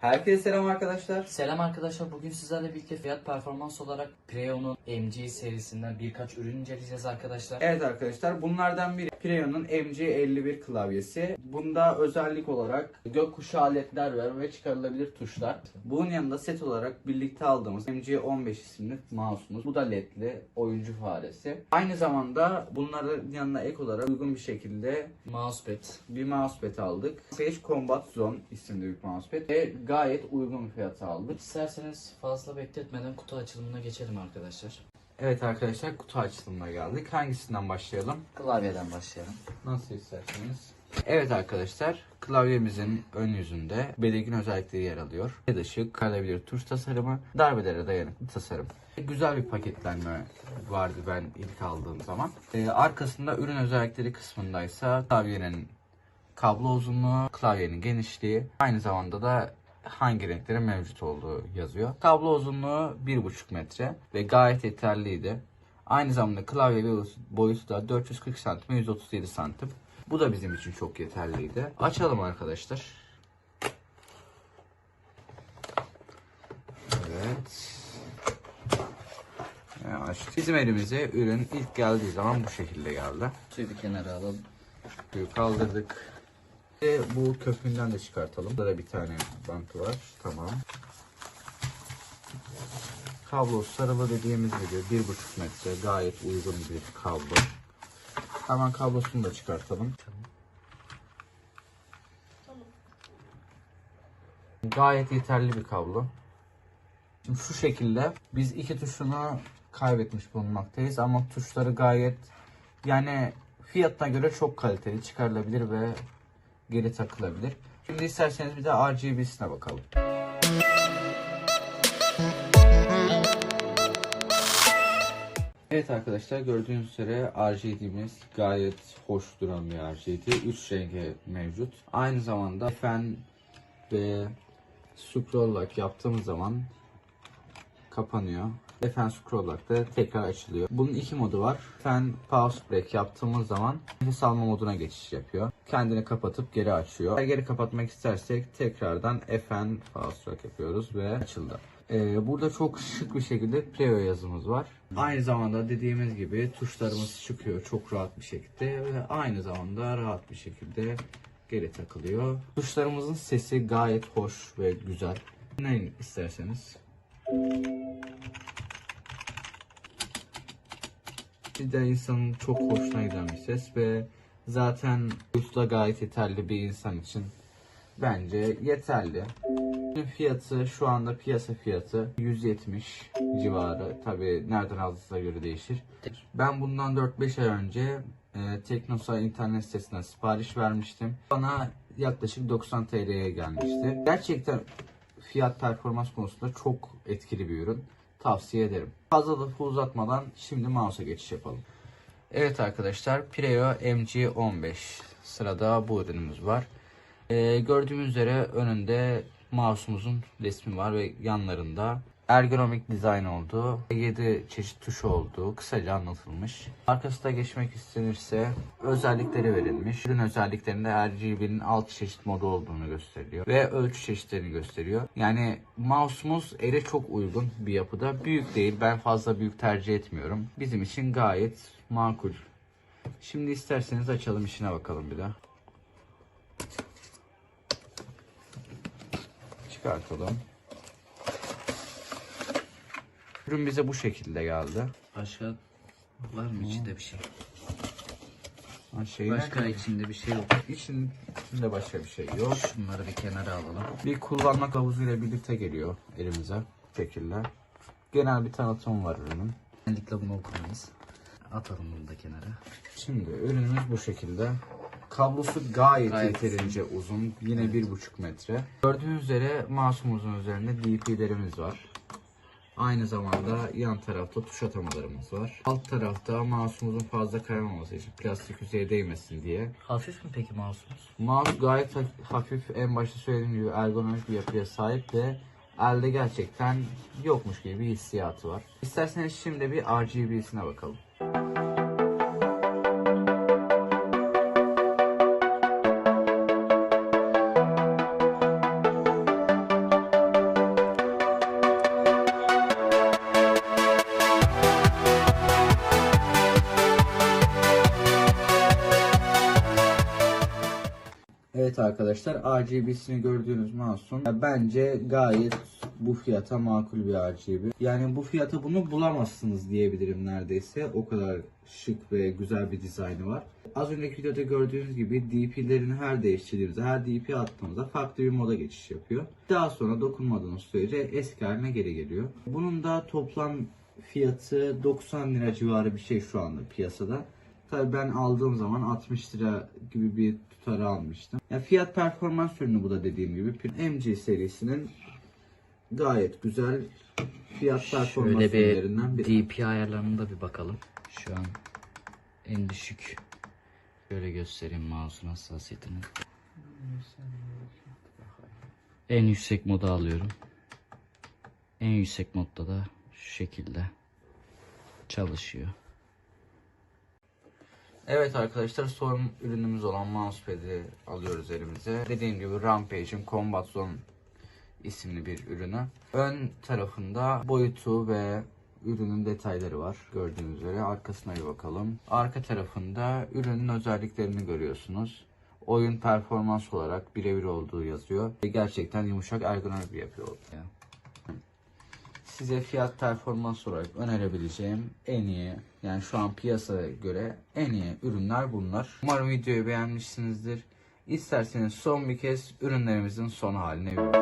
Herkese selam arkadaşlar. Selam arkadaşlar. Bugün sizlerle birlikte fiyat performans olarak Preo'nun MG serisinden birkaç ürün inceleyeceğiz arkadaşlar. Evet arkadaşlar bunlardan biri Pireo'nun MG51 klavyesi. Bunda özellik olarak gökkuşağı aletler var ve çıkarılabilir tuşlar. Bunun yanında set olarak birlikte aldığımız MG15 isimli mouse'umuz. Bu da ledli oyuncu faresi. Aynı zamanda bunların yanına ek olarak uygun bir şekilde Mousepad. bir mousepad aldık. Sage Combat Zone isimli bir mousepad ve gayet uygun bir fiyata aldık. İsterseniz fazla bekletmeden kutu açılımına geçelim arkadaşlar. Evet arkadaşlar kutu açılımına geldik. Hangisinden başlayalım? Klavyeden başlayalım. Nasıl isterseniz. Evet arkadaşlar, klavyemizin ön yüzünde belirgin özellikleri yer alıyor. LED ışık, kalabilir tuş tasarımı, darbelere dayanıklı tasarım. Güzel bir paketlenme vardı ben ilk aldığım zaman. Ee, arkasında ürün özellikleri kısmındaysa klavyenin kablo uzunluğu, klavyenin genişliği, aynı zamanda da hangi renklerin mevcut olduğu yazıyor. Kablo uzunluğu 1,5 metre ve gayet yeterliydi. Aynı zamanda klavye boyutu da 440 santim 137 santim. Bu da bizim için çok yeterliydi. Açalım arkadaşlar. Evet. Açtık. Bizim elimize ürün ilk geldiği zaman bu şekilde geldi. Suyu bir kenara alalım. Suyu kaldırdık. Ve bu köpüğünden de çıkartalım. Burada bir tane bantı var. Tamam. Kablo sarılı dediğimiz gibi 1,5 metre gayet uygun bir kablo. Hemen kablosunu da çıkartalım. Gayet yeterli bir kablo. Şimdi şu şekilde biz iki tuşunu kaybetmiş bulunmaktayız ama tuşları gayet yani fiyatına göre çok kaliteli çıkarılabilir ve geri takılabilir. Şimdi isterseniz bir de RGB'sine bakalım. Evet arkadaşlar gördüğünüz üzere RGB'miz gayet hoş duran bir RGB. 3 rengi mevcut. Aynı zamanda fan ve scroll lock yaptığımız zaman kapanıyor. Fan scroll lock da tekrar açılıyor. Bunun iki modu var. Fan pause break yaptığımız zaman nefes alma moduna geçiş yapıyor. Kendini kapatıp geri açıyor. Eğer geri kapatmak istersek tekrardan FN pause lock yapıyoruz ve açıldı. Ee, burada çok şık bir şekilde Preo yazımız var. Aynı zamanda dediğimiz gibi tuşlarımız çıkıyor çok rahat bir şekilde ve aynı zamanda rahat bir şekilde geri takılıyor. Tuşlarımızın sesi gayet hoş ve güzel. Ne isterseniz. De insanın çok hoşuna giden bir ses ve zaten da gayet yeterli bir insan için bence yeterli. Fiyatı şu anda piyasa fiyatı 170 civarı. Tabi nereden aldığınıza göre değişir. Ben bundan 4-5 ay önce e, Teknosa internet sitesinden sipariş vermiştim. Bana yaklaşık 90 TL'ye gelmişti. Gerçekten fiyat performans konusunda çok etkili bir ürün. Tavsiye ederim. Fazla lafı uzatmadan şimdi mouse'a geçiş yapalım. Evet arkadaşlar Pireo MG15 sırada bu ürünümüz var. Ee, gördüğümüz üzere önünde mouse'umuzun resmi var ve yanlarında ergonomik dizayn olduğu, 7 çeşit tuş olduğu kısaca anlatılmış. Arkasına geçmek istenirse özellikleri verilmiş. Ürün özelliklerinde RGB'nin 6 çeşit modu olduğunu gösteriyor ve ölçü çeşitlerini gösteriyor. Yani mouse'umuz ele çok uygun bir yapıda. Büyük değil. Ben fazla büyük tercih etmiyorum. Bizim için gayet makul. Şimdi isterseniz açalım işine bakalım bir daha. Çıkartalım. Ürün bize bu şekilde geldi. Başka var mı içinde bir şey? Ha, şey Başka nerede? içinde bir şey yok. İçinde başka bir şey yok. Şunları bir kenara alalım. Bir kullanma kılavuzuyla birlikte geliyor elimize. Bu şekilde. Genel bir tanıtım var ürünün. Genellikle bunu okumayız. Atalım bunu da kenara. Şimdi ürünümüz bu şekilde. Kablosu gayet, Gayet yeterince uzun. Yine bir buçuk metre. Gördüğünüz üzere mouse'umuzun üzerinde DP'lerimiz var. Aynı zamanda yan tarafta tuş atamalarımız var. Alt tarafta mouse'umuzun fazla kaymaması için plastik yüzeye değmesin diye. Hafif mi peki mouse'umuz? Mouse gayet ha- hafif en başta söylediğim gibi ergonomik bir yapıya sahip ve elde gerçekten yokmuş gibi bir hissiyatı var. İsterseniz şimdi bir RGB'sine bakalım. Evet arkadaşlar RGB'sini gördüğünüz ya bence gayet bu fiyata makul bir RGB. Yani bu fiyata bunu bulamazsınız diyebilirim neredeyse. O kadar şık ve güzel bir dizaynı var. Az önceki videoda gördüğünüz gibi DP'lerini her değiştirdiğimizde, her DP attığımızda farklı bir moda geçiş yapıyor. Daha sonra dokunmadığınız sürece eski haline geri geliyor. Bunun da toplam fiyatı 90 lira civarı bir şey şu anda piyasada. Tabii ben aldığım zaman 60 lira gibi bir tutarı almıştım. Ya fiyat performans ürünü bu da dediğim gibi. MG serisinin gayet güzel fiyat performans Şöyle bir ürünlerinden biri. DP ayarlarına da bir bakalım. Şu an en düşük. Şöyle göstereyim mouse'un hassasiyetini. En yüksek moda alıyorum. En yüksek modda da şu şekilde çalışıyor. Evet arkadaşlar son ürünümüz olan mousepad'i alıyoruz elimize. Dediğim gibi Rampage'in Combat Zone isimli bir ürünü. Ön tarafında boyutu ve ürünün detayları var gördüğünüz üzere. Arkasına bir bakalım. Arka tarafında ürünün özelliklerini görüyorsunuz. Oyun performans olarak birebir olduğu yazıyor. Gerçekten yumuşak ergonomik bir yapı oldu. Ya. Size fiyat performans olarak önerebileceğim en iyi yani şu an piyasaya göre en iyi ürünler bunlar. Umarım videoyu beğenmişsinizdir. İsterseniz son bir kez ürünlerimizin son haline bir.